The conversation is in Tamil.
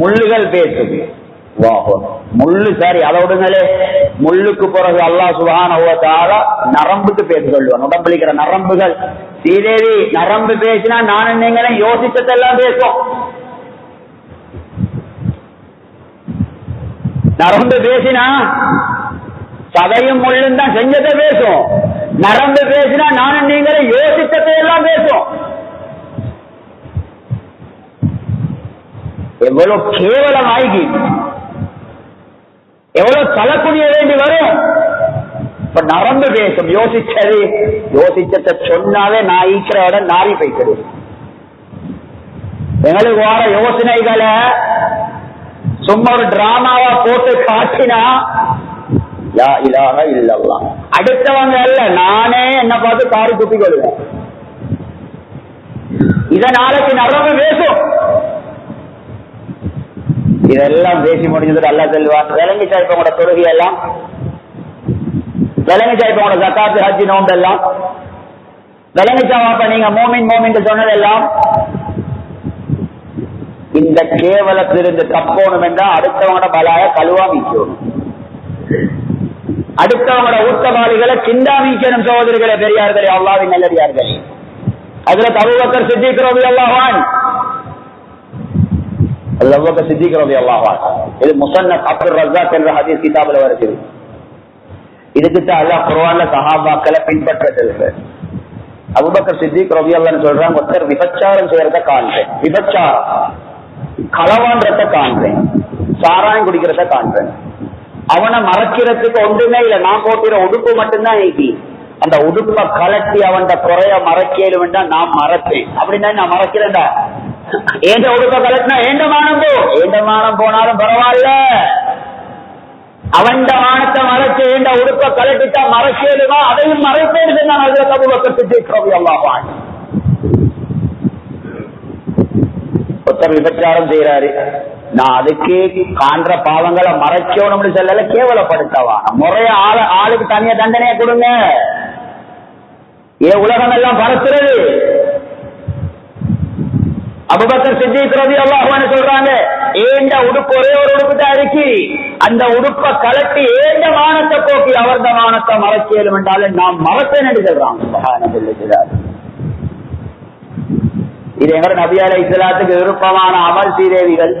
முள்ளுகள் பேசுது. முள்ளு சரி அதை விடுங்களே. முள்ளுக்கு பிறகு அல்லாஹ் சுகான நரம்புக்கு பேச சொல்லுவான். உடம்புல நரம்புகள். ஸ்ரீதேவி நரம்பு பேசினா நானும் நீங்களும் யோசிச்சதெல்லாம் பேசும் நரம்பு பேசினா சதையும் முள்ளும் தான் செஞ்சதை பேசும் நரம்பு பேசினா நானும் நீங்களும் யோசிச்சதை எல்லாம் பேசும் எவ்வளவு கேவலம் ஆகி எவ்வளவு தலக்குனிய வேண்டி வரும். இப்ப நரம்பு பேசும். யோசிச்சது. யோசிச்சத சொன்னாவே நான் ஈக்கிற இடம் நாரி போய்க்கிறது எங்களுக்கு வர யோசனைகளை சும்மா ஒரு டிராமாவா போட்டு காட்டினா யா அடுத்தவங்க அல்ல. நானே என்ன பார்த்து காரி துப்பி கொள்வேன் இத நாளைக்கு நரம்பு பேசும் இதெல்லாம் பேசி முடிஞ்சது அல்லா செல்வான் விளங்கிச்சா இப்ப உங்களோட தொழுகை எல்லாம் விளங்கிச்சா இப்ப உங்களோட ஜக்காத்து ஹஜ்ஜி நோம்பு எல்லாம் விளங்கிச்சா அப்ப நீங்க மோமின் மோமின் சொன்னதெல்லாம். இந்த கேவலத்திலிருந்து தப்போணும் என்றால் அடுத்தவங்களோட பலாய கழுவா மீக்கணும் அடுத்தவங்களோட ஊட்டவாளிகளை சிந்தா மீக்கணும் சகோதரிகளே பெரியார்களே அல்லாவின் நல்லடியார்களே. அதுல தபுபக்கர் சித்திக்கிறோம் அல்லவான் அல்லாஹ் இது முசன்னத் அப்துல் ரஜாக் என்ற ஹதீஸ் கிதாபில் வருது இதுக்கு அல்லாஹ் குர்ஆன்ல சஹாபாக்களை பின்பற்ற சொல்றார் அபுபக்கர் சித்திக் ரவி அல்லான்னு சொல்றாங்க ஒருத்தர் விபச்சாரம் செய்யறத காண்றேன். விபச்சாரம். களவான்றத காண்றேன். சாராயம் குடிக்கிறத காண்றேன். அவனை மறைக்கிறதுக்கு ஒன்றுமே இல்லை. நான் போட்டிற உடுப்பு மட்டும்தான் நீக்கி அந்த உடுப்பை கலட்டி அவன் குறைய மறைக்கலும் நான் மறைப்பேன். அப்படின்னா நான் மறைக்கிறேன்டா. ஏண்ட உடுப்ப கலட்டினா ஏண்ட மானம் போ? ஏண்ட மானம் போனாலும் பரவாயில்ல. அவன் மானத்தை மறைச்சு ஏண்ட உடுப்ப கலட்டிட்டா மறைக்கலுமா அதையும் மறைப்பேன் நான் அதுல தப்பு பக்கத்து ஒருத்தர் விபச்சாரம் செய்யறாரு நான் அதுக்கு காண்ற பாவங்களை மறைச்சோம்னு சொல்லல கேவலப்படுத்தவா? முறைய ஆளு ஆளுக்கு தனியா தண்டனையை கொடுங்க. ஏன் உலகம் எல்லாம் பரத்துறது. அபுபக்கர் சித்திக்கிறது அல்லாஹ்வான்னு சொல்றாங்க ஏண்ட உடுப்பு ஒரே ஒரு உடுப்பு தான் இருக்கு அந்த உடுப்பை கலட்டி ஏண்ட மானத்தை போக்கி அவர்த மானத்தை மறைக்கலும் என்றாலும் நாம் மறத்தேன் என்று சொல்றாங்க. இது எங்க நபியாலை இஸ்லாத்துக்கு விருப்பமான அமல் சீதேவிகள்